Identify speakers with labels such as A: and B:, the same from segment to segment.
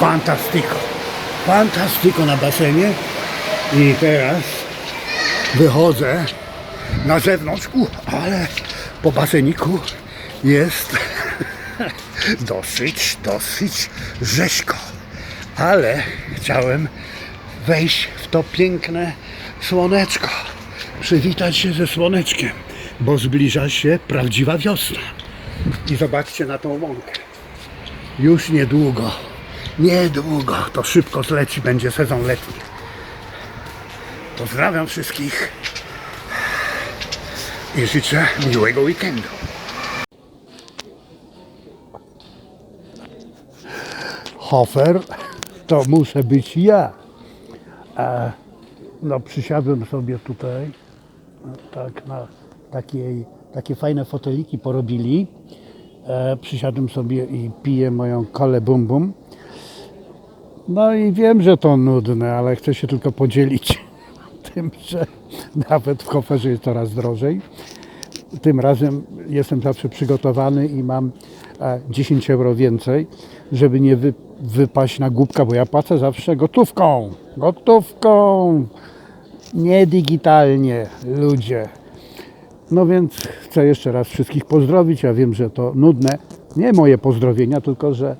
A: Fantastico. Fantastico na basenie. I teraz wychodzę na zewnątrz, ale po baseniku jest dosyć, dosyć rzeźko. Ale chciałem wejść w to piękne słoneczko, przywitać się ze słoneczkiem, bo zbliża się prawdziwa wiosna. I zobaczcie na tą łąkę. Już niedługo, niedługo, to szybko zleci, będzie sezon letni. Pozdrawiam wszystkich i życzę miłego weekendu. Hofer to muszę być ja. E, no przysiadłem sobie tutaj, no, tak na takiej, takie fajne foteliki porobili. E, przysiadłem sobie i piję moją kolę bum bum. No i wiem, że to nudne, ale chcę się tylko podzielić tym, że nawet w koferze jest coraz drożej. Tym razem jestem zawsze przygotowany i mam e, 10 euro więcej, żeby nie wy, wypaść na głupka, bo ja płacę zawsze gotówką. Gotówką! Nie digitalnie, ludzie. No więc chcę jeszcze raz wszystkich pozdrowić. Ja wiem, że to nudne. Nie moje pozdrowienia, tylko że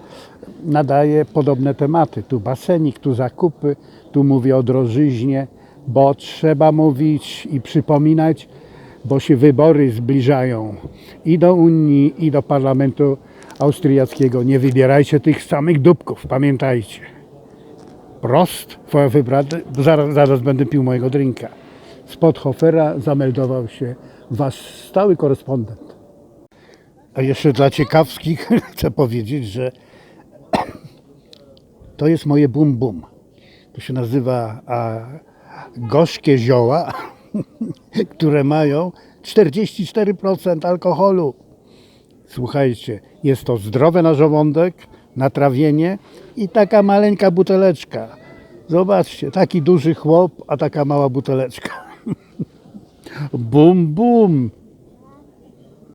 A: nadaję podobne tematy. Tu basenik, tu zakupy, tu mówię o drożyźnie, bo trzeba mówić i przypominać, bo się wybory zbliżają i do Unii, i do Parlamentu Austriackiego. Nie wybierajcie tych samych dupków, pamiętajcie. Prost, zaraz, zaraz będę pił mojego drinka. Spod Hofera zameldował się wasz stały korespondent. A jeszcze dla ciekawskich chcę powiedzieć, że to jest moje bum bum. To się nazywa a, gorzkie zioła, które mają 44% alkoholu. Słuchajcie, jest to zdrowe na żołądek, na trawienie i taka maleńka buteleczka. Zobaczcie, taki duży chłop, a taka mała buteleczka. Bum, bum.